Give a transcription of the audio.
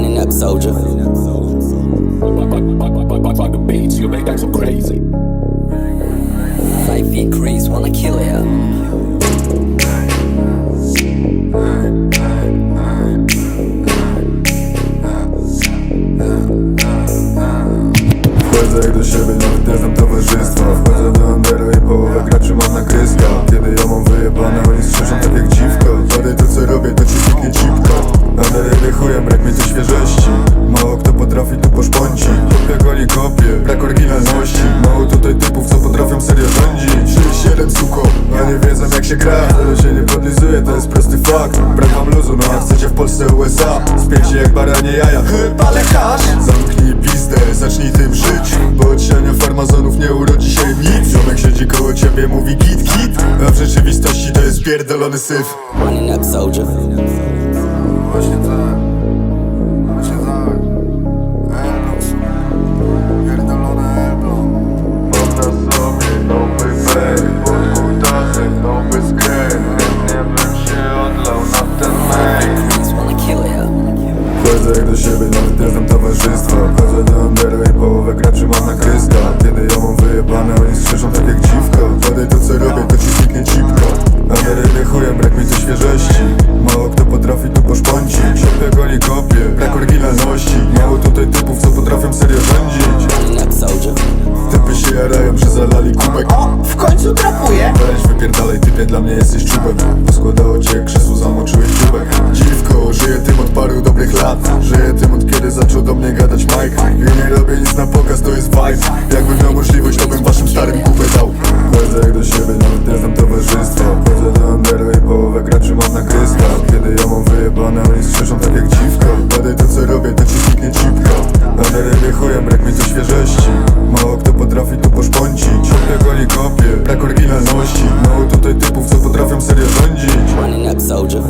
Running up soldier. Like the crazy. Wanna kill ya. Jak do siebie, nawet nie znam do i połowę na się gra To się nie podlizuje, to jest prosty fakt. Brak wam luzu, no a chcecie w Polsce USA. Spięcie jak baranie jaja, ale hasz Zamknij pizdę, zacznij tym żyć. Bo od siania farmazonów nie urodzi się nic. Ziomek siedzi koło ciebie, mówi git git. A w rzeczywistości to jest pierdolony syf. Running up soldier. Właśnie tak, Wchodzę jak do siebie, nawet znam towarzystwa. Wchodzę do Undera i połowę graczy mam na kryska. Kiedy ja mam wyjebane, oni strzeszą tak jak dziwko. Wtedy to co robię, to ci zniknie jebie chujem, brak mi tu świeżości. Mało kto potrafi tu poszpącić zaczął do mnie gadać Mike. Ja nie robię nic na pokaz, to jest vibe. Jakbym miał możliwość, to bym waszym starym kupę dał. Jak do siebie, nawet nie znam towarzystwa. Chodzę do underu i połowę graczy mam na kryskach Kiedy ja mam wyjebane, oni strzeszą tak jak dziwka Badaj to co robię, to ci zniknie cipka Na derybie chujem, brak mi tu świeżości. Mało kto potrafi tu poszpącić. Ciągle go nie brak oryginalności. Mało tutaj typów, co potrafią serio rządzić. Running jak soldier.